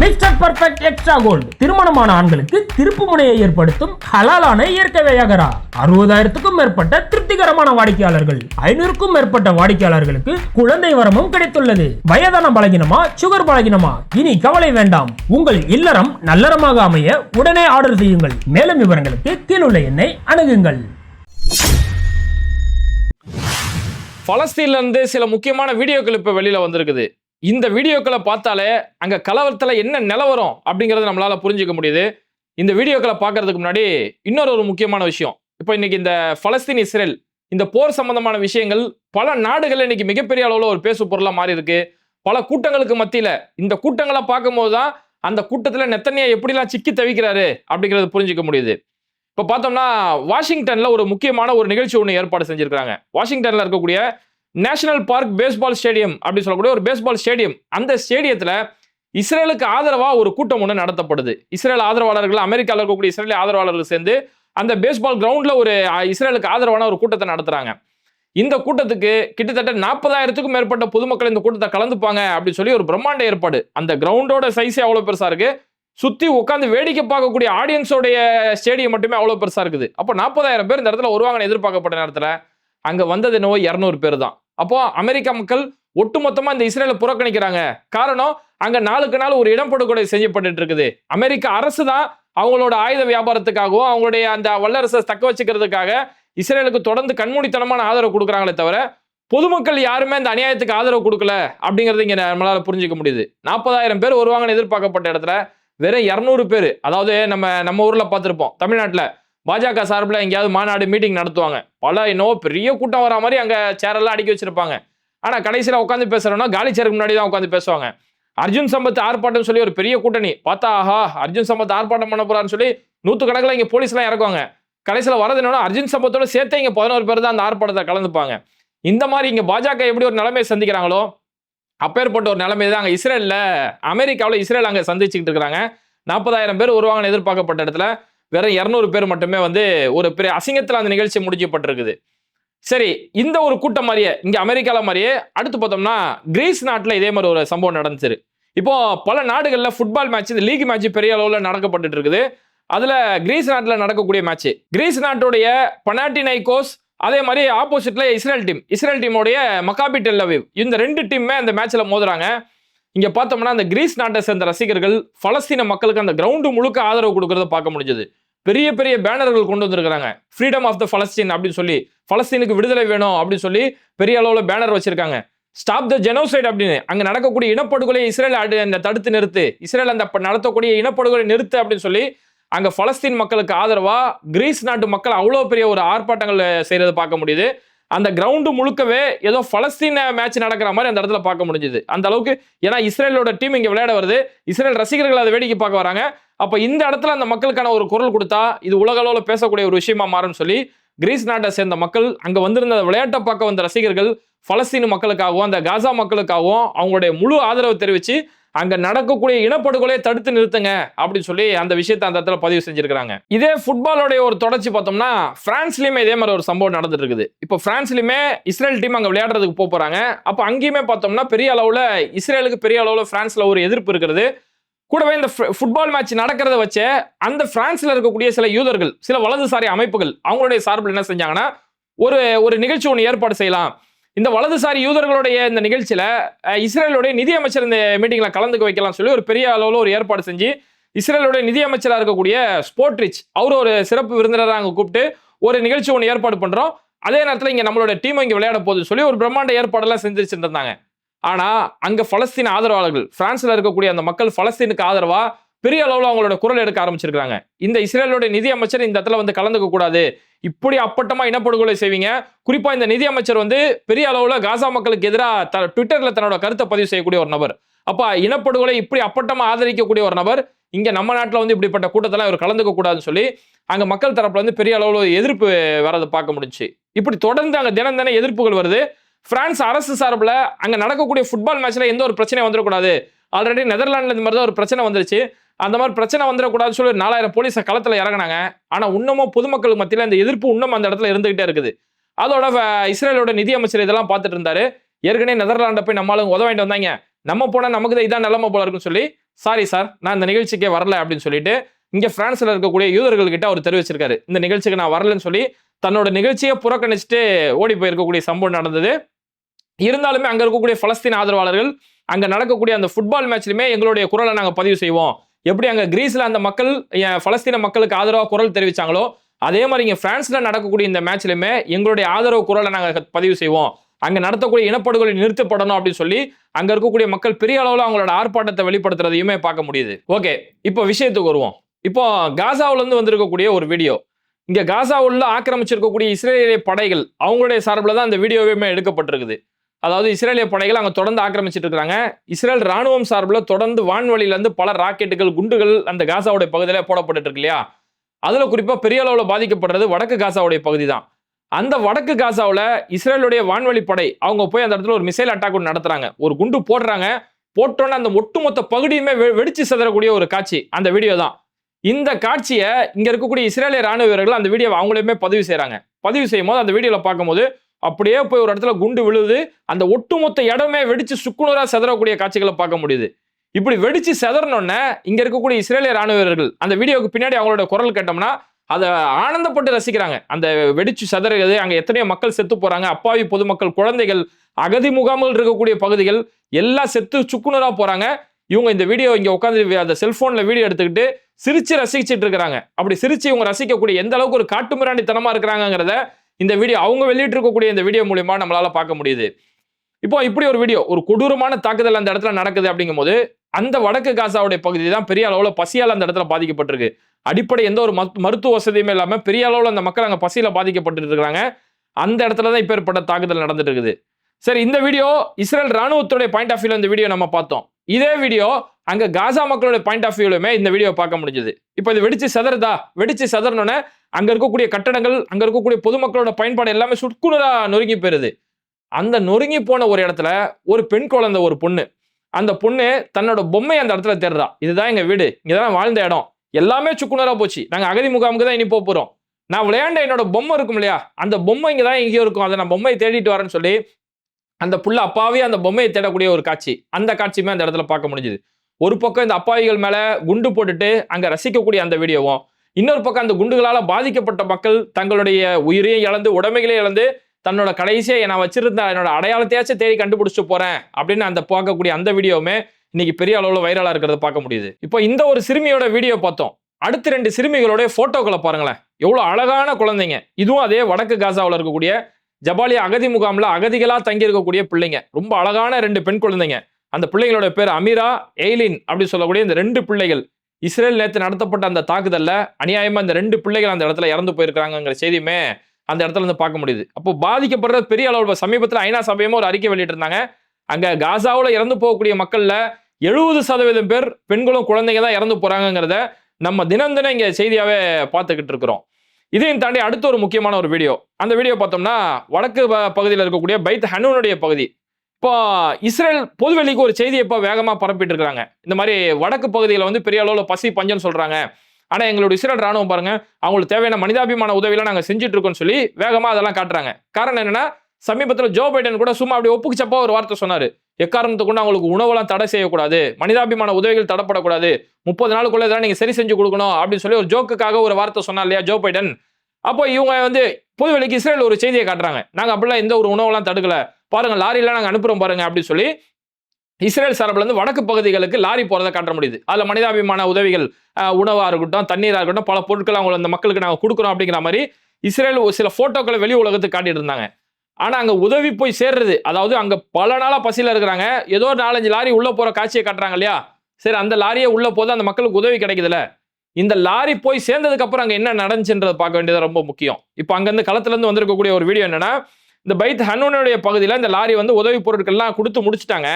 Mister perfect extra gold திருமணமான ஆண்களுக்கு திருப்பு முனையை ஏற்படுத்தும் ஹலாலான இயற்கை வையகரா. அறுபதாயிரத்துக்கும் மேற்பட்ட திருப்திகரமான வாடிக்கையாளர்கள். ஐநூறுக்கும் மேற்பட்ட வாடிக்கையாளர்களுக்கு குழந்தை வரமும் கிடைத்துள்ளது. வயதான பலகினமா சுகர் பலகினமா? இனி கவலை வேண்டாம். உங்கள் இல்லறம் நல்லறமாக அமைய உடனே ஆர்டர் செய்யுங்கள். மேலும் விவரங்களுக்கு கீழுள்ள எண்ணை அணுகுங்கள். பலஸ்தீன்ல இருந்து சில முக்கியமான வீடியோக்கள் கிளிப்பு வெளியில வந்திருக்குது. இந்த வீடியோக்களை பார்த்தாலே அங்கே கலவரத்தில் என்ன நிலவரம் அப்படிங்கறத நம்மளால் புரிஞ்சுக்க முடியுது. இந்த வீடியோக்களை பார்க்கறதுக்கு முன்னாடி இன்னொரு ஒரு முக்கியமான விஷயம். இப்போ இன்னைக்கு இந்த பலஸ்தீன் இஸ்ரேல் இந்த போர் சம்பந்தமான விஷயங்கள் பல நாடுகள் இன்னைக்கு மிகப்பெரிய அளவில் ஒரு பேசு பொருளாக மாறி இருக்கு. பல கூட்டங்களுக்கு மத்தியில் இந்த கூட்டங்களை பார்க்கும்போது தான் அந்த கூட்டத்தில் நெத்தனியா எப்படிலாம் சிக்கி தவிக்கிறாரு அப்படிங்கிறது புரிஞ்சுக்க முடியுது. இப்போ பார்த்தோம்னா வாஷிங்டனில் ஒரு முக்கியமான ஒரு நிகழ்ச்சி ஒன்று ஏற்பாடு செஞ்சுருக்காங்க வாஷிங்டனில் இருக்கக்கூடிய நேஷனல் பார்க் பேஸ்பால் ஸ்டேடியம் அப்படின்னு சொல்லக்கூடிய ஒரு பேஸ்பால் ஸ்டேடியம். அந்த ஸ்டேடியத்தில் இஸ்ரேலுக்கு ஆதரவாக ஒரு கூட்டம் ஒன்று நடத்தப்படுது. இஸ்ரேல் ஆதரவாளர்கள் அமெரிக்காவில் இருக்கக்கூடிய இஸ்ரேல் ஆதரவாளர்கள் சேர்ந்து அந்த பேஸ்பால் கிரவுண்டில் ஒரு இஸ்ரேலுக்கு ஆதரவான ஒரு கூட்டத்தை நடத்துகிறாங்க இந்த கூட்டத்துக்கு கிட்டத்தட்ட நாற்பதாயிரத்துக்கும் மேற்பட்ட பொதுமக்கள் இந்த கூட்டத்தை கலந்துப்பாங்க அப்படின்னு சொல்லி ஒரு பிரம்மாண்ட ஏற்பாடு. அந்த கிரவுண்டோட சைஸே அவ்வளோ பெருசாக இருக்குது சுற்றி உட்காந்து வேடிக்கை பார்க்கக்கூடிய ஆடியன்ஸோடைய ஸ்டேடியம் மட்டுமே அவ்வளோ பெருசாக இருக்குது. அப்போ நாற்பதாயிரம் பேர் இந்த இடத்துல வருவாங்கன்னு எதிர்பார்க்கப்பட்ட நேரத்தில் அங்கே வந்தது என்னவோ இரநூறு பேர் தான். அப்போ அமெரிக்கா மக்கள் ஒட்டுமொத்தமா இந்த இஸ்ரேலை புறக்கணிக்கிறாங்க. காரணம் அங்க நாளுக்கு நாள் ஒரு இடம்படுகொலை செய்யப்பட்டு இருக்குது அமெரிக்க அரசு தான் அவங்களோட ஆயுத வியாபாரத்துக்காகவும் அவங்களுடைய அந்த வல்லரசை தக்க வச்சுக்கிறதுக்காக இஸ்ரேலுக்கு தொடர்ந்து கண்மூடித்தனமான ஆதரவு கொடுக்குறாங்களே தவிர பொதுமக்கள் யாருமே இந்த அநியாயத்துக்கு ஆதரவு கொடுக்கல அப்படிங்கிறது இங்க நம்மளால புரிஞ்சுக்க முடியுது. நாற்பதாயிரம் பேர் வருவாங்கன்னு எதிர்பார்க்கப்பட்ட இடத்துல வெறும் இரநூறு பேர் அதாவது நம்ம நம்ம ஊர்ல பார்த்துருப்போம் தமிழ்நாட்டில் பாஜக சார்பில் எங்கேயாவது மாநாடு மீட்டிங் நடத்துவாங்க. பல இன்னும் பெரிய கூட்டம் வரா மாதிரி அங்கே சேரெல்லாம் அடுக்கி வச்சிருப்பாங்க. ஆனால் கடைசியில் உட்காந்து பேசுறோம்னா காலி சேருக்கு முன்னாடி தான் உட்காந்து பேசுவாங்க. அர்ஜுன் சம்பத் ஆர்ப்பாட்டம் சொல்லி ஒரு பெரிய கூட்டணி. பார்த்தா ஆஹா அர்ஜுன் சம்பத் ஆர்ப்பாட்டம் பண்ண போறான்னு சொல்லி நூற்று கணக்கில் இங்கே போலீஸ்லாம் இறக்குவாங்க. கடைசியில் வரது என்னன்னா அர்ஜுன் சம்பத்தோட சேர்த்தே இங்கே பதினோரு பேர் தான் அந்த ஆர்ப்பாட்டத்தை கலந்துப்பாங்க. இந்த மாதிரி இங்கே பாஜக எப்படி ஒரு நிலைமையை சந்திக்கிறாங்களோ அப்பேற்பட்ட ஒரு நிலைமை தான் அங்கே இஸ்ரேலில் அமெரிக்காவில் இஸ்ரேல் அங்கே சந்திச்சுக்கிட்டு இருக்கிறாங்க. நாற்பதாயிரம் பேர் வருவாங்கன்னு எதிர்பார்க்கப்பட்ட இடத்துல வெறும் இரநூறு பேர் மட்டுமே வந்து ஒரு பெரிய அசிங்கத்தில் அந்த நிகழ்ச்சி முடிஞ்சப்பட்டிருக்குது சரி இந்த ஒரு கூட்டம் மாதிரியே இங்கே அமெரிக்காவில் மாதிரியே அடுத்து பார்த்தோம்னா கிரீஸ் நாட்டில் இதே மாதிரி ஒரு சம்பவம் நடந்துச்சு. இப்போ பல நாடுகளில் ஃபுட்பால் மேட்ச் இந்த லீக் மேட்ச் பெரிய அளவில் நடக்கப்பட்டு இருக்குது அதுல கிரீஸ் நாட்டில் நடக்கக்கூடிய மேட்ச் கிரீஸ் நாட்டுடைய பனாட்டி நைகோஸ் அதே மாதிரி ஆப்போசிட்ல இஸ்ரேல் டீம் இஸ்ரேல் டீமுடைய மக்காபி டெல்லவிவ் இந்த ரெண்டு டீமுமே அந்த மேட்ச்ல மோதுறாங்க. இங்க பார்த்தோம்னா அந்த கிரீஸ் நாட்டை சேர்ந்த ரசிகர்கள் பலஸ்தீன மக்களுக்கு அந்த கிரவுண்டு முழுக்க ஆதரவு கொடுக்கறத பார்க்க முடிஞ்சது. பெரிய பெரிய பேனர்கள் கொண்டு வந்திருக்கிறாங்க. ஃப்ரீடம் ஆஃப் த பலஸ்தீன் அப்படின்னு சொல்லி பலஸ்தீனுக்கு விடுதலை வேணும் அப்படின்னு சொல்லி பெரிய அளவில் பேனர் வச்சிருக்காங்க. ஸ்டாப் த ஜெனோசைட் அப்படின்னு. அங்கே நடக்கக்கூடிய இனப்படுகொலை இஸ்ரேல் அந்த தடுத்து நிறுத்து. இஸ்ரேல் அந்த நடத்தக்கூடிய இனப்படுகொலை நிறுத்து அப்படின்னு சொல்லி அங்கே பலஸ்தீன் மக்களுக்கு ஆதரவாக கிரீஸ் நாட்டு மக்கள் அவ்வளோ பெரிய ஒரு ஆர்ப்பாட்டங்கள் செய்கிறது பார்க்க முடியுது. அந்த கிரவுண்டு முழுக்கவே ஏதோ பலஸ்தீன மேட்ச் நடக்கிற மாதிரி அந்த இடத்துல பார்க்க முடிஞ்சுது. அந்த அளவுக்கு ஏன்னா இஸ்ரேலோட டீம் இங்கே விளையாட வருது. இஸ்ரேல் ரசிகர்கள் அதை வேடிக்கை பார்க்க வராங்க. அப்போ இந்த இடத்துல அந்த மக்களுக்கான ஒரு குரல் கொடுத்தா இது உலக அளவில் பேசக்கூடிய ஒரு விஷயமா மாறும்னு சொல்லி கிரீஸ் நாட்டை சேர்ந்த மக்கள் அங்கே வந்திருந்த அந்த விளையாட்டை பார்க்க வந்த ரசிகர்கள் பலஸ்தீன மக்களுக்காகவும் அந்த காசா மக்களுக்காகவும் அவங்களுடைய முழு ஆதரவு தெரிவித்து அங்க நடக்கக்கூடிய இனப்படுகொலையை தடுத்து நிறுத்துங்க அப்படின்னு சொல்லி அந்த விஷயத்தை அந்த இடத்துல பதிவு செஞ்சிருக்காங்க இதே ஃபுட்பாலோடைய ஒரு தொடர்ச்சி பார்த்தோம்னா பிரான்ஸ்லயுமே இதே மாதிரி ஒரு சம்பவம் நடந்துட்டு இருக்குது இப்போ பிரான்ஸ்லயுமே இஸ்ரேல் டீம் அங்க விளையாடுறதுக்கு போக போறாங்க. அப்போ அங்கேயுமே பார்த்தோம்னா பெரிய அளவுல இஸ்ரேலுக்கு பெரிய அளவுல பிரான்ஸ்ல ஒரு எதிர்ப்பு இருக்கிறது. கூடவே இந்த ஃபுட்பால் மேட்ச் நடக்கிறத வச்சே அந்த பிரான்ஸ்ல இருக்கக்கூடிய சில யூதர்கள் சில வலதுசாரி அமைப்புகள் அவங்களுடைய சார்பில் என்ன செஞ்சாங்கன்னா ஒரு ஒரு நிகழ்ச்சி ஒன்று ஏற்பாடு செய்யலாம். இந்த வலதுசாரி யூதர்களுடைய இந்த நிகழ்ச்சியில் இஸ்ரேலுடைய நிதியமைச்சர் இந்த மீட்டிங்கில் கலந்துக்க வைக்கலாம் சொல்லி ஒரு பெரிய அளவில் ஒரு ஏற்பாடு செஞ்சு இஸ்ரேலுடைய நிதியமைச்சராக இருக்கக்கூடிய ஸ்போர்ட்ரிச் அவர் ஒரு சிறப்பு விருந்தினராக அங்கே கூப்பிட்டு ஒரு நிகழ்ச்சி ஒன்று ஏற்பாடு பண்ணுறோம் அதே நேரத்தில் இங்கே நம்மளோட டீம் இங்கே விளையாட போகுதுன்னு சொல்லி ஒரு பிரம்மாண்ட ஏற்பாடெல்லாம் செஞ்சு வச்சுட்டு இருந்தாங்க. ஆனா அங்க ஆதரவாளர்கள் பிரான்ஸில் இருக்கக்கூடிய அந்த மக்கள் பலஸ்தீனுக்கு ஆதரவாக பெரிய அளவில் அவங்களோட குரல் எடுக்க ஆரம்பிச்சிருக்காங்க இந்த இஸ்ரேலோட நிதி அமைச்சர் இந்த இடத்துல வந்து கலந்துக்க கூடாது. இப்படி அப்பட்டமா இனப்படுகொலை செய்வீங்க. குறிப்பா இந்த நிதி அமைச்சர் வந்து பெரிய அளவுல காசா மக்களுக்கு எதிராக ட்விட்டர்ல தன்னோட கருத்தை பதிவு செய்யக்கூடிய ஒரு நபர். அப்ப இனப்படுகொலை இப்படி அப்பட்டமா ஆதரிக்கக்கூடிய ஒரு நபர். இங்க நம்ம நாட்டில் வந்து இப்படிப்பட்ட கூட்டத்தெல்லாம் இவர் கலந்துக்க கூடாதுன்னு சொல்லி அங்க மக்கள் தரப்புல வந்து பெரிய அளவில் எதிர்ப்பு வரதை பார்க்க முடிஞ்சு இப்படி தொடர்ந்து அங்க தினம் தினம் எதிர்ப்புகள் வருது. பிரான்ஸ் அரசு சார்பில் அங்கே நடக்கக்கூடிய ஃபுட்பால் மேட்ச்ல எந்த ஒரு பிரச்சனையும் வந்துடக்கூடாது. ஆல்ரெடி நெதர்லாண்டில் இந்த மாதிரி தான் ஒரு பிரச்சனை வந்துருச்சு. அந்த மாதிரி பிரச்சனை வந்துடக்கூடாதுன்னு சொல்லி நாலாயிரம் போலீஸை களத்தில் இறங்குனாங்க. ஆனால் இன்னமும் பொதுமக்கள் மத்தியில் இந்த எதிர்ப்பு இன்னும் அந்த இடத்துல இருந்துகிட்டே இருக்குது. அதோட வ- இஸ்ரேலோட நிதி அமைச்சர் இதெல்லாம் பார்த்துட்டு இருந்தாரு. ஏற்கனவே நெதர்லாண்டை போய் நம்மளும் உதவ வந்தாங்க. நம்ம போனால் நமக்கு தான் இதான் நிலைமை போல இருக்குன்னு சொல்லி சாரி சார் நான் இந்த நிகழ்ச்சிக்கே வரல அப்படின்னு சொல்லிட்டு இங்கே ஃப்ரான்ஸில் இருக்கக்கூடிய யூதர்கள்கிட்ட அவர் தெரிவிச்சிருக்காரு. இந்த நிகழ்ச்சிக்கு நான் வரலன்னு சொல்லி தன்னோட நிகழ்ச்சியை புறக்கணிச்சுட்டு ஓடி போயிருக்கக்கூடிய சம்பவம் நடந்தது. இருந்தாலுமே அங்கே இருக்கக்கூடிய பலஸ்தீன் ஆதரவாளர்கள் அங்கே நடக்கக்கூடிய அந்த ஃபுட்பால் மேட்ச்லையுமே எங்களுடைய குரலை நாங்கள் பதிவு செய்வோம். எப்படி அங்கே கிரீஸில் அந்த மக்கள் பலஸ்தீன மக்களுக்கு ஆதரவாக குரல் தெரிவித்தாங்களோ அதே மாதிரி இங்கே ஃப்ரான்ஸில் நடக்கக்கூடிய இந்த மேட்ச்லையுமே எங்களுடைய ஆதரவு குரலை நாங்கள் பதிவு செய்வோம். அங்கே நடத்தக்கூடிய இனப்படுகொலை நிறுத்தப்படணும் அப்படின்னு சொல்லி அங்கே இருக்கக்கூடிய மக்கள் பெரிய அளவில் அவங்களோட ஆர்ப்பாட்டத்தை வெளிப்படுத்துறதையுமே பார்க்க முடியுது. ஓகே இப்போ விஷயத்துக்கு வருவோம். இப்போ காசாவிலேருந்து வந்திருக்கக்கூடிய ஒரு வீடியோ. இங்கே காசாவுள்ள ஆக்கிரமிச்சிருக்கக்கூடிய இஸ்ரேலிய படைகள் அவங்களுடைய சார்பில் தான் அந்த வீடியோவுமே எடுக்கப்பட்டிருக்குது. அதாவது இஸ்ரேலிய படைகள் அங்கே தொடர்ந்து ஆக்கிரமிச்சிட்டு இருக்காங்க இஸ்ரேல் ராணுவம் சார்பில் தொடர்ந்து வான்வழியிலேருந்து பல ராக்கெட்டுகள் குண்டுகள் அந்த காசாவுடைய பகுதியில் போடப்பட்டு இருக்கு இல்லையா? அதில் குறிப்பாக பெரிய அளவில் பாதிக்கப்படுறது வடக்கு காசாவுடைய பகுதி தான். அந்த வடக்கு காசாவில் இஸ்ரேலுடைய வான்வழி படை அவங்க போய் அந்த இடத்துல ஒரு மிசைல் அட்டாக் ஒன்று நடத்துகிறாங்க ஒரு குண்டு போடுறாங்க. போட்டோன்னே அந்த ஒட்டுமொத்த பகுதியுமே வெ- வெடிச்சு சிதறக்கூடிய ஒரு காட்சி அந்த வீடியோ தான். இந்த காட்சியை இங்கே இருக்கக்கூடிய இஸ்ரேலிய ராணுவ வீரர்கள் அந்த வீடியோவை அவங்களையுமே பதிவு செய்கிறாங்க பதிவு செய்யும் போது அந்த வீடியோவில் பார்க்கும்போது அப்படியே போய் ஒரு இடத்துல குண்டு விழுது அந்த ஒட்டுமொத்த இடமே வெடிச்சு சுக்குனராக செதறக்கூடிய காட்சிகளை பார்க்க முடியுது. இப்படி வெடிச்சு செதறனோடனே இங்க இருக்கக்கூடிய இஸ்ரேலிய ராணுவ வீரர்கள் அந்த வீடியோவுக்கு பின்னாடி அவங்களோட குரல் கேட்டோம்னா அதை ஆனந்தப்பட்டு ரசிக்கிறாங்க. அந்த வெடிச்சு செதறது அங்கே எத்தனையோ மக்கள் செத்து போகிறாங்க அப்பாவி பொதுமக்கள் குழந்தைகள் அகதி முகாம்கள் இருக்கக்கூடிய பகுதிகள் எல்லாம் செத்து சுக்குனராக போகிறாங்க இவங்க இந்த வீடியோ இங்கே உட்காந்து அந்த செல்ஃபோனில் வீடியோ எடுத்துக்கிட்டு சிரிச்சு ரசிச்சுட்டு இருக்கிறாங்க. அப்படி சிரிச்சு இவங்க ரசிக்கக்கூடிய எந்த அளவுக்கு ஒரு காட்டுமிராண்டித்தனமாக இருக்கிறாங்கிறத இந்த வீடியோ அவங்க வெளியிட்டு இருக்கக்கூடிய இந்த வீடியோ மூலியமா நம்மளால பார்க்க முடியுது. இப்போ இப்படி ஒரு வீடியோ ஒரு கொடூரமான தாக்குதல் அந்த இடத்துல நடக்குது அப்படிங்கும்போது அந்த வடக்கு காசாவுடைய பகுதி தான் பெரிய அளவில் பசியால் அந்த இடத்துல பாதிக்கப்பட்டிருக்கு. அடிப்படை எந்த ஒரு மருத்துவ வசதியுமே இல்லாமல் பெரிய அளவில் அந்த மக்கள் அங்கே பசியில் பாதிக்கப்பட்டு இருக்கிறாங்க அந்த இடத்துல தான் இப்போ ஏற்பட்ட தாக்குதல் நடந்துட்டு இருக்குது. சரி இந்த வீடியோ இஸ்ரேல் ராணுவத்துடைய பாயிண்ட் ஆஃப் வியூல இந்த வீடியோ நம்ம பார்த்தோம். இதே வீடியோ அங்க காசா மக்களுடைய பாயிண்ட் ஆஃப் வியூலுமே இந்த வீடியோ பார்க்க முடிஞ்சது. இப்போ இது வெடிச்சு சதறதா? வெடிச்சு செதறனோடனே அங்க இருக்கக்கூடிய கட்டடங்கள் அங்க இருக்கக்கூடிய பொதுமக்களோட பயன்பாடு எல்லாமே சுக்குநூறா நொறுங்கி போயிருது. அந்த நொறுங்கி போன ஒரு இடத்துல ஒரு பெண் குழந்தை ஒரு பொண்ணு. அந்த பொண்ணு தன்னோட பொம்மை அந்த இடத்துல தேடுறா. இதுதான் எங்க வீடு. இங்கதான் வாழ்ந்த இடம். எல்லாமே சுக்குனரா போச்சு. நாங்க அகதி முகாமுக்கு தான் இனி போக போறோம். நான் விளையாண்ட என்னோட பொம்மை இருக்கும் இல்லையா? அந்த பொம்மை இங்கே தான் எங்கேயோ இருக்கும். அதை நான் பொம்மையை தேடிட்டு வரேன்னு சொல்லி அந்த புள்ள அப்பாவே அந்த பொம்மையை தேடக்கூடிய ஒரு காட்சி. அந்த காட்சியுமே அந்த இடத்துல பார்க்க முடிஞ்சுது. ஒரு பக்கம் இந்த அப்பாவிகள் மேல குண்டு போட்டுட்டு அங்க ரசிக்கக்கூடிய அந்த வீடியோவும் இன்னொரு பக்கம் அந்த குண்டுகளால பாதிக்கப்பட்ட மக்கள் தங்களுடைய உயிரையும் இழந்து உடமைகளையும் இழந்து தன்னோட கடைசியை நான் வச்சிருந்த என்னோட அடையாளத்தையாச்சும் தேடி கண்டுபிடிச்சு போறேன் அப்படின்னு அந்த பார்க்கக்கூடிய அந்த வீடியோவுமே இன்னைக்கு பெரிய அளவுல வைரலா இருக்கிறத பார்க்க முடியுது. இப்போ இந்த ஒரு சிறுமியோட வீடியோ பார்த்தோம். அடுத்த ரெண்டு சிறுமிகளோட போட்டோக்களை பாருங்களேன். எவ்வளவு அழகான குழந்தைங்க. இதுவும் அதே வடக்கு காசாவில் இருக்கக்கூடிய ஜபாலியா அகதி முகாமில் அகதிகளா தங்கியிருக்கக்கூடிய பிள்ளைங்க. ரொம்ப அழகான ரெண்டு பெண் குழந்தைங்க. அந்த பிள்ளைங்களோட பேர் அமீரா எய்லின் அப்படி சொல்லக்கூடிய இந்த ரெண்டு பிள்ளைகள். இஸ்ரேல் நேற்று நடத்தப்பட்ட அந்த தாக்குதலில் அநியாயமா இந்த ரெண்டு பிள்ளைகள் அந்த இடத்துல இறந்து போயிருக்காங்கிற செய்தியுமே அந்த இடத்துல இருந்து பார்க்க முடியுது. அப்போ பாதிக்கப்படுறது பெரிய அளவில் சமீபத்தில் ஐநா சபையுமே ஒரு அறிக்கை வெளியிட்டிருந்தாங்க. அங்க காசாவில் இறந்து போகக்கூடிய மக்கள்ல எழுபது சதவீதம் பேர் பெண்களும் குழந்தைங்க தான் இறந்து போகிறாங்கங்கிறத நம்ம தினம் தினம் இங்க செய்தியாவே பார்த்துக்கிட்டு இருக்கிறோம். இதையும் தாண்டி அடுத்த ஒரு முக்கியமான ஒரு வீடியோ. அந்த வீடியோ பார்த்தோம்னா வடக்கு ப- பகுதியில் இருக்கக்கூடிய பைத் ஹனூனுடைய பகுதி. இப்போ இஸ்ரேல் பொதுவெளிக்கு ஒரு செய்தியை இப்போ வேகமாக பரப்பிட்டு இருக்காங்க இந்த மாதிரி வடக்கு பகுதியில் வந்து பெரிய அளவில் பசி பஞ்சம்னு சொல்கிறாங்க ஆனால் எங்களோட இஸ்ரேல் ராணுவம் பாருங்க அவங்களுக்கு தேவையான மனிதாபிமான உதவியெல்லாம் நாங்கள் செஞ்சுட்டு இருக்கோம்னு சொல்லி வேகமாக அதெல்லாம் காட்டுறாங்க. காரணம் என்னன்னா சமீபத்தில் ஜோ பைடன் கூட சும்மா அப்படி ஒப்புக்குச்சப்பா ஒரு வார்த்தை சொன்னார். எக்காரணத்தை கொண்டு அவங்களுக்கு உணவெல்லாம் தடை செய்யக்கூடாது? மனிதாபிமான உதவிகள் தடப்படக்கூடாது. முப்பது நாளுக்குள்ள இதெல்லாம் நீங்க சரி செஞ்சு கொடுக்கணும் அப்படின்னு சொல்லி ஒரு ஜோக்குக்காக ஒரு வார்த்தை சொன்னா இல்லையா ஜோ பைடன்? அப்போ இவங்க வந்து பொதுவெளிக்கு இஸ்ரேல் ஒரு செய்தியை காட்டுறாங்க. நாங்க அப்படிலாம் எந்த ஒரு உணவெல்லாம் தடுக்கல. பாருங்க லாரிலாம் நாங்கள் அனுப்புறோம் பாருங்க அப்படின்னு சொல்லி இஸ்ரேல் சார்பில் இருந்து வடக்கு பகுதிகளுக்கு லாரி போகிறத காட்ட முடியுது. அதில் மனிதாபிமான உதவிகள் உணவாக இருக்கட்டும் தண்ணீராக இருக்கட்டும் பல பொருட்கள் அவங்க அந்த மக்களுக்கு நாங்கள் கொடுக்குறோம் அப்படிங்கிற மாதிரி இஸ்ரேல் ஒரு சில ஃபோட்டோக்களை வெளி உலகத்துக்கு காட்டிட்டு இருந்தாங்க. ஆனால் அங்கே உதவி போய் சேர்றது அதாவது அங்கே பல நாளாக பசியில் இருக்கிறாங்க. ஏதோ ஒரு நாலஞ்சு லாரி உள்ளே போகிற காட்சியை காட்டுறாங்க இல்லையா? சரி அந்த லாரியை உள்ளே போது அந்த மக்களுக்கு உதவி கிடைக்குதுல்ல. இந்த லாரி போய் சேர்ந்ததுக்கப்புறம் அங்கே என்ன நடந்துச்சுன்றதை பார்க்க வேண்டியது ரொம்ப முக்கியம். இப்போ அங்கேருந்து களத்துலேருந்து வந்திருக்கக்கூடிய ஒரு வீடியோ என்னென்னா இந்த பைத் ஹனூனுடைய பகுதியில் இந்த லாரி வந்து உதவி பொருட்கள்லாம் கொடுத்து முடிச்சிட்டாங்க.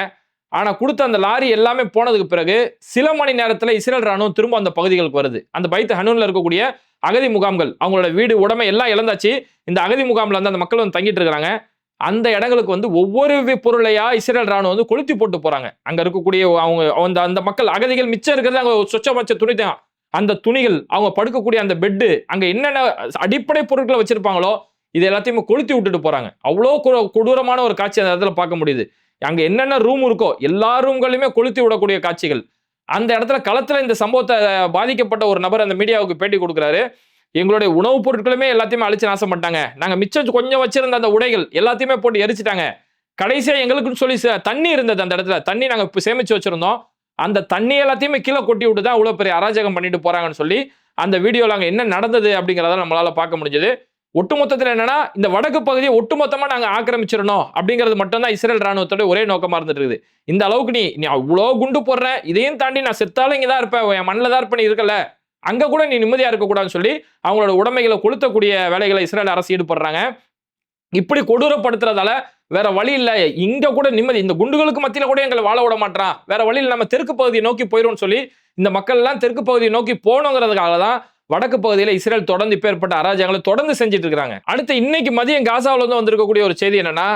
ஆனால் கொடுத்த அந்த லாரி எல்லாமே போனதுக்கு பிறகு சில மணி நேரத்தில் இஸ்ரேல் ராணுவம் திரும்ப அந்த பகுதிகளுக்கு வருது. அந்த பைத் ஹனூனில் இருக்கக்கூடிய அகதி முகாம்கள் அவங்களோட வீடு உடமை எல்லாம் இழந்தாச்சு. இந்த அகதி முகாமில் வந்து அந்த மக்கள் வந்து தங்கிட்டு இருக்கிறாங்க. அந்த இடங்களுக்கு வந்து ஒவ்வொரு பொருளையா இஸ்ரேல் ராணுவம் வந்து கொளுத்தி போட்டு போறாங்க. அங்க இருக்கக்கூடிய அவங்க அந்த அந்த மக்கள் அகதிகள் மிச்சம் இருக்கிறது அங்க சொச்சமச்ச துணி தான். அந்த துணிகள் அவங்க படுக்கக்கூடிய அந்த பெட்டு அங்க என்னென்ன அடிப்படை பொருட்களை வச்சிருப்பாங்களோ இது எல்லாத்தையுமே கொளுத்தி விட்டுட்டு போறாங்க. அவ்வளோ கொடூரமான ஒரு காட்சி அந்த இடத்துல பார்க்க முடியுது. அங்க என்னென்ன ரூம் இருக்கோ எல்லா ரூம்களையுமே கொளுத்தி விடக்கூடிய காட்சிகள். அந்த இடத்துல களத்துல இந்த சம்பவத்தை பாதிக்கப்பட்ட ஒரு நபர் அந்த மீடியாவுக்கு பேட்டி கொடுக்குறாரு. எங்களுடைய உணவுப் பொருட்களுமே எல்லாத்தையுமே அழிச்சு நாசம் பண்ணிட்டாங்க. நாங்க மிச்சம் கொஞ்சம் வச்சிருந்த அந்த உடைகள் எல்லாத்தையுமே போட்டு எரிச்சிட்டாங்க. கடைசியா எங்களுக்குன்னு சொல்லி தண்ணி இருந்தது அந்த இடத்துல. தண்ணி நாங்க இப்ப சேமிச்சு வச்சிருந்தோம். அந்த தண்ணி எல்லாத்தையுமே கீழே கொட்டி விட்டு தான் இவ்வளவு பெரிய அராஜகம் பண்ணிட்டு போறாங்கன்னு சொல்லி அந்த வீடியோல அங்க என்ன நடந்தது அப்படிங்கிறத நம்மளால பார்க்க முடிஞ்சது. ஒட்டுமொத்தத்தில் என்னன்னா இந்த வடக்கு பகுதியை ஒட்டுமொத்தமாக நாங்கள் ஆக்கிரமிச்சிடணும் அப்படிங்கிறது மட்டும்தான் இஸ்ரேல் ராணுவத்தோட ஒரே நோக்கமாக இருந்துட்டு இருக்குது இந்த அளவுக்கு நீ நீ அவ்வளோ குண்டு போடுற இதையும் தாண்டி நான் செத்தாலும் இங்கே தான் இருப்பேன் என் மண்ணில் தான் இருப்பேன் நீ இருக்கல. அங்கே கூட நீ நிம்மதியாக இருக்கக்கூடாதுன்னு சொல்லி அவங்களோட உடைமைகளை கொளுத்தக்கூடிய வேலைகளை இஸ்ரேல் அரசு ஈடுபடுறாங்க. இப்படி கொடூரப்படுத்துறதால வேற வழி இல்லை. இங்க கூட நிம்மதி இந்த குண்டுகளுக்கு மத்தியில கூட எங்களை வாழ விட மாட்டான் வேற வழியில் நம்ம தெற்கு பகுதியை நோக்கி போயிடும்னு சொல்லி இந்த மக்கள் எல்லாம் தெற்கு பகுதியை நோக்கி போகணுங்கிறதுக்காக தான் வடக்கு பகுதியில் இஸ்ரேல் தொடர்ந்து இப்பேற்பட்ட அராஜகங்களை தொடர்ந்து செஞ்சுட்டு இருக்கிறாங்க அடுத்து இன்னைக்கு மதியம் காசாவில் இருந்து வந்திருக்கக்கூடிய ஒரு செய்தி என்னன்னா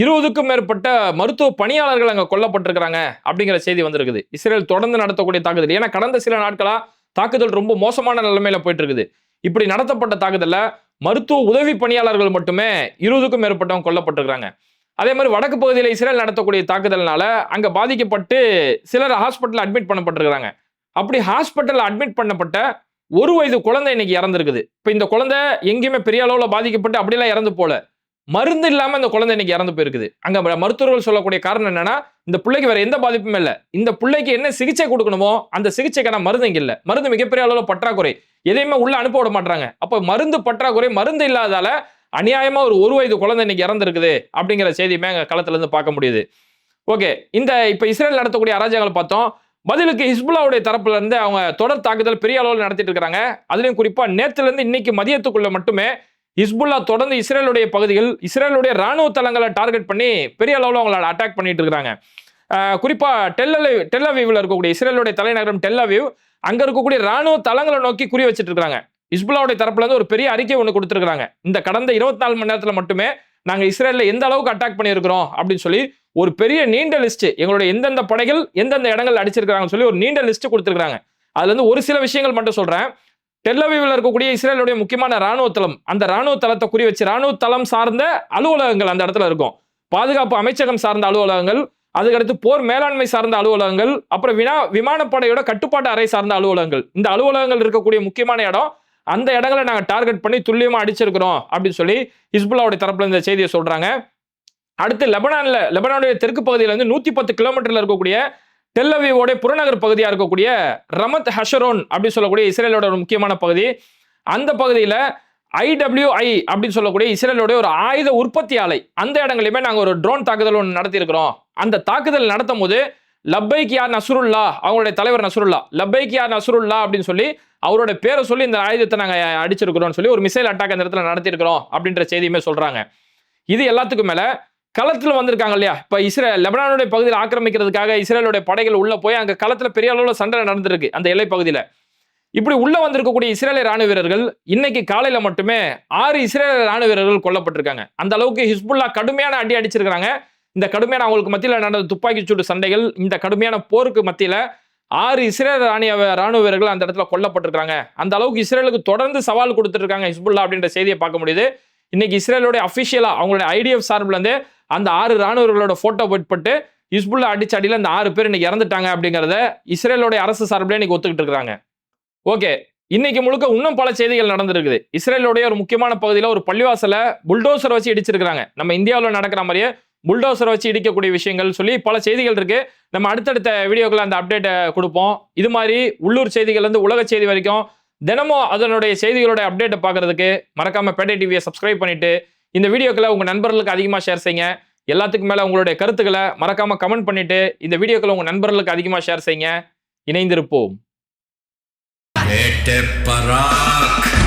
இருபதுக்கும் மேற்பட்ட மருத்துவ பணியாளர்கள் அங்கே கொல்லப்பட்டிருக்கிறாங்க அப்படிங்கிற செய்தி வந்திருக்குது. இஸ்ரேல் தொடர்ந்து நடத்தக்கூடிய தாக்குதல். ஏன்னா கடந்த சில நாட்களாக தாக்குதல் ரொம்ப மோசமான நிலைமையில போயிட்டு இருக்குது இப்படி நடத்தப்பட்ட தாக்குதலில் மருத்துவ உதவி பணியாளர்கள் மட்டுமே இருபதுக்கும் மேற்பட்டவங்க கொல்லப்பட்டிருக்கிறாங்க. அதே மாதிரி வடக்கு பகுதியில் இஸ்ரேல் நடத்தக்கூடிய தாக்குதல்னால அங்கே பாதிக்கப்பட்டு சிலர் ஹாஸ்பிட்டலில் அட்மிட் பண்ணப்பட்டிருக்கிறாங்க. அப்படி ஹாஸ்பிட்டலில் அட்மிட் பண்ணப்பட்ட ஒரு வயது குழந்தை இன்னைக்கு இறந்துருக்குது. இப்போ இந்த குழந்தை எங்கேயுமே பெரிய அளவில் பாதிக்கப்பட்டு அப்படிலாம் இறந்து போல. மருந்து இல்லாமல் இந்த குழந்தை இன்னைக்கு இறந்து போயிருக்குது. அங்கே மருத்துவர்கள் சொல்லக்கூடிய காரணம் என்னன்னா இந்த பிள்ளைக்கு வேற எந்த பாதிப்பும் இல்லை. இந்த பிள்ளைக்கு என்ன சிகிச்சை கொடுக்கணுமோ அந்த சிகிச்சைக்கான மருந்து இங்கே இல்லை. மருந்து மிகப்பெரிய அளவில் பற்றாக்குறை. எதையுமே உள்ள அனுப்ப விட மாட்டாங்க அப்போ மருந்து பற்றாக்குறை மருந்து இல்லாதால அநியாயமா ஒரு ஒரு வயது குழந்தை இன்னைக்கு இறந்துருக்குது அப்படிங்கிற செய்தியுமே அங்கே களத்துல இருந்து பார்க்க முடியுது. ஓகே இந்த இப்போ இஸ்ரேல் நடத்தக்கூடிய அராஜகங்களை பார்த்தோம். பதிலுக்கு ஹிஸ்புல்லாவுடைய தரப்புல இருந்து அவங்க தொடர் தாக்குதல் பெரிய அளவில் நடத்திட்டு இருக்காங்க. அதுலயும் குறிப்பா நேத்துல இருந்து இன்னைக்கு மதியத்துக்குள்ள மட்டுமே ஹிஸ்புல்லா தொடர்ந்து இஸ்ரேலுடைய பகுதிகள் இஸ்ரேலுடைய ராணுவ தளங்களை டார்கெட் பண்ணி பெரிய அளவில் அவங்கள அட்டாக் பண்ணிட்டு இருக்காங்க. குறிப்பாக குறிப்பா டெல்லவி டெல்லவீவில் இருக்கக்கூடிய இஸ்ரேலுடைய தலைநகரம் டெல்லவீவ் அங்க இருக்கக்கூடிய ராணுவ தளங்களை நோக்கி குறி வச்சிட்டு இருக்காங்க. ஹிஸ்புல்லாவுடைய தரப்புல இருந்து ஒரு பெரிய அறிக்கை ஒன்று கொடுத்துருக்காங்க. இந்த கடந்த இருபத்தி நாலு மணி நேரத்தில் மட்டுமே நாங்கள் இஸ்ரேலில் எந்த அளவுக்கு அட்டாக் பண்ணியிருக்கிறோம் அப்படின்னு சொல்லி ஒரு பெரிய நீண்ட லிஸ்ட் எங்களுடைய எந்தெந்த படைகள் எந்தெந்த இடங்கள் அடிச்சிருக்கிறாங்கன்னு சொல்லி ஒரு நீண்ட லிஸ்ட் கொடுத்துருக்காங்க அதுல இருந்து ஒரு சில விஷயங்கள் மட்டும் சொல்றேன். டெல்லவிவில் இருக்கக்கூடிய இஸ்ரேலுடைய முக்கியமான ராணுவ தளம் அந்த ராணுவ தளத்தை குறி வச்சு ராணுவ தளம் சார்ந்த அலுவலகங்கள் அந்த இடத்துல இருக்கும். பாதுகாப்பு அமைச்சகம் சார்ந்த அலுவலகங்கள் அதுக்கடுத்து போர் மேலாண்மை சார்ந்த அலுவலகங்கள் அப்புறம் வினா விமானப்படையோட கட்டுப்பாட்டு அறை சார்ந்த அலுவலகங்கள். இந்த அலுவலகங்கள் இருக்கக்கூடிய முக்கியமான இடம் அந்த இடங்களை நாங்கள் டார்கெட் பண்ணி துல்லியமாக அடிச்சிருக்கிறோம் அப்படின்னு சொல்லி ஹிஸ்புல்லாவுடைய தரப்புல இந்த செய்தியை சொல்றாங்க. அடுத்து லெபனானில் லெபனானுடைய தெற்கு பகுதியில் இருந்து நூற்றி பத்து கிலோமீட்டரில் இருக்கக்கூடிய டெல்லவியோடைய புறநகர் பகுதியாக இருக்கக்கூடிய ரமத் ஹஷரோன் அப்படின்னு சொல்லக்கூடிய இஸ்ரேலோட ஒரு முக்கியமான பகுதி. அந்த பகுதியில் ஐடபிள்யூஐ அப்படின்னு சொல்லக்கூடிய இஸ்ரேலோடைய ஒரு ஆயுத உற்பத்தி ஆலை. அந்த இடங்களையுமே நாங்கள் ஒரு ட்ரோன் தாக்குதல் ஒன்று நடத்தியிருக்கிறோம். அந்த தாக்குதல் நடத்தும் போது லப்பைக் யார் நசுருல்லா அவங்களுடைய தலைவர் நசுருல்லா லப்பைக் யார் நசுருல்லா அப்படின்னு சொல்லி அவரோட பேரை சொல்லி இந்த ஆயுதத்தை நாங்கள் அடிச்சிருக்கிறோம்னு சொல்லி ஒரு மிசைல் அட்டாக் அந்த இடத்துல நடத்தியிருக்கிறோம் அப்படின்ற செய்தியுமே சொல்கிறாங்க இது எல்லாத்துக்கும் மேலே களத்தில் வந்திருக்காங்க இல்லையா? இப்போ இஸ்ரேல் லெபனானுடைய பகுதியில் ஆக்கிரமிக்கிறதுக்காக இஸ்ரேலுடைய படைகள் உள்ளே போய் அங்கே களத்தில் பெரிய அளவில் சண்டை நடந்திருக்கு அந்த எல்லை பகுதியில். இப்படி உள்ளே வந்திருக்கக்கூடிய இஸ்ரேலிய ராணுவ வீரர்கள் இன்னைக்கு காலையில் மட்டுமே ஆறு இஸ்ரேலிய ராணுவ வீரர்கள் கொல்லப்பட்டிருக்காங்க. அந்த அளவுக்கு ஹிஸ்புல்லா கடுமையான அடி அடிச்சிருக்கிறாங்க. இந்த கடுமையான அவங்களுக்கு மத்தியில் நடந்த துப்பாக்கி சூடு சண்டைகள் இந்த கடுமையான போருக்கு மத்தியில் ஆறு இஸ்ரேல் ராணுவ ராணுவ வீரர்கள் அந்த இடத்துல கொல்லப்பட்டிருக்காங்க அந்த அளவுக்கு இஸ்ரேலுக்கு தொடர்ந்து சவால் கொடுத்துருக்காங்க ஹிஸ்புல்லா அப்படின்ற செய்தியை பார்க்க முடியுது. இன்னைக்கு இஸ்ரேலோட அஃபிஷியலா அவங்களுடைய ஐடிஎஃப் சார்பில் இருந்து அந்த ஆறு ராணுவர்களோட போட்டோ போட்பட்டு ஹிஸ்புல்லா அடிச்ச அடியில் அந்த ஆறு பேர் இன்னைக்கு இறந்துட்டாங்க அப்படிங்கிறத இஸ்ரேலோட அரசு சார்பில் இன்னைக்கு ஒத்துக்கிட்டு இருக்கிறாங்க ஓகே இன்னைக்கு முழுக்க இன்னும் பல செய்திகள் நடந்திருக்குது. இஸ்ரேலுடைய ஒரு முக்கியமான பகுதியில் ஒரு பள்ளிவாசலை புல்டோசர் வச்சு இடிச்சிருக்கிறாங்க. நம்ம இந்தியாவில் நடக்கிற மாதிரியே புல்டோசர் வச்சு இடிக்கக்கூடிய விஷயங்கள் சொல்லி பல செய்திகள் இருக்கு. நம்ம அடுத்தடுத்த வீடியோக்கள் அந்த அப்டேட்டை கொடுப்போம். இது மாதிரி உள்ளூர் செய்திகள்லேருந்து உலக செய்தி வரைக்கும் தினமும் அதனுடைய செய்திகளுடைய அப்டேட்டை பார்க்கறதுக்கு மறக்காம பேட்டை டிவியை சப்ஸ்கிரைப் பண்ணிட்டு இந்த வீடியோக்களை உங்கள் நண்பர்களுக்கு அதிகமாக ஷேர் செய்யுங்க. எல்லாத்துக்கும் மேலே உங்களுடைய கருத்துக்களை மறக்காமல் கமெண்ட் பண்ணிட்டு இந்த வீடியோக்களை உங்கள் நண்பர்களுக்கு அதிகமாக ஷேர் செய்யுங்க. இணைந்திருப்போம். பராக்.